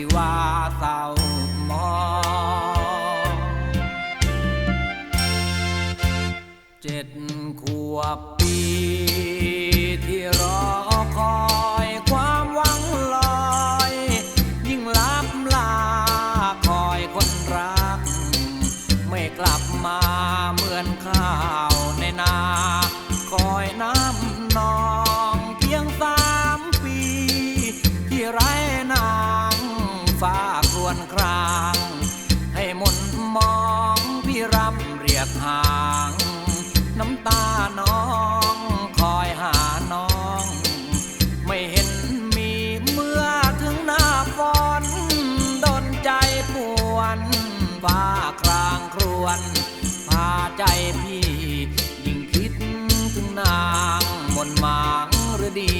ชีวาเศร้ามองเจ็ดขวบปีที่รอคอยความหวังลอย ยิ่งลับลาคอยคนรัก ไม่กลับมาเหมือนข้าว ห่าง น้ำตาน้องคอยหาน้อง ไม่เห็นมีเมื่อถึงหน้าฝนดนใจปวนฟ้าครางครวนพาใจพี่ ยิ่งคิดถึงนางมนต์หมางหรือดี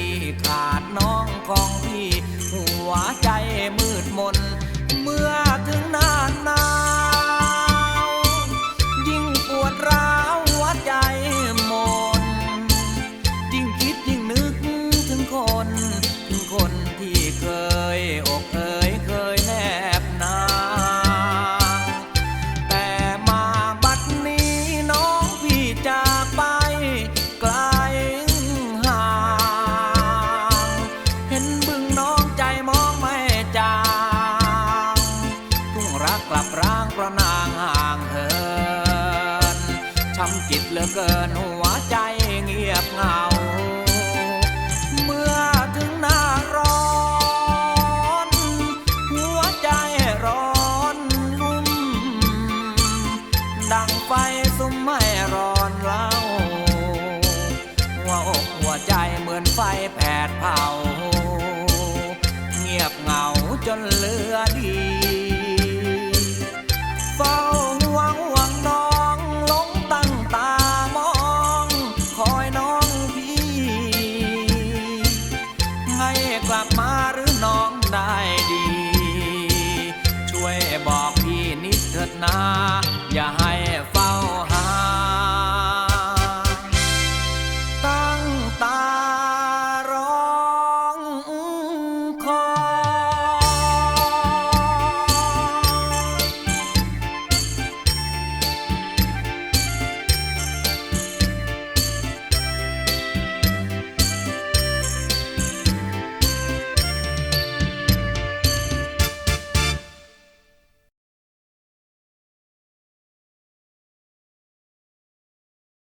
ข จิตเหลือเกินหัวใจเงียบเหงา เมื่อถึงหน้าร้อน หัวใจร้อนลุ่ม ดังไฟสุมไม่ร้อนเล่าหัวอกหัวใจเหมือนไฟแผดเผา ดี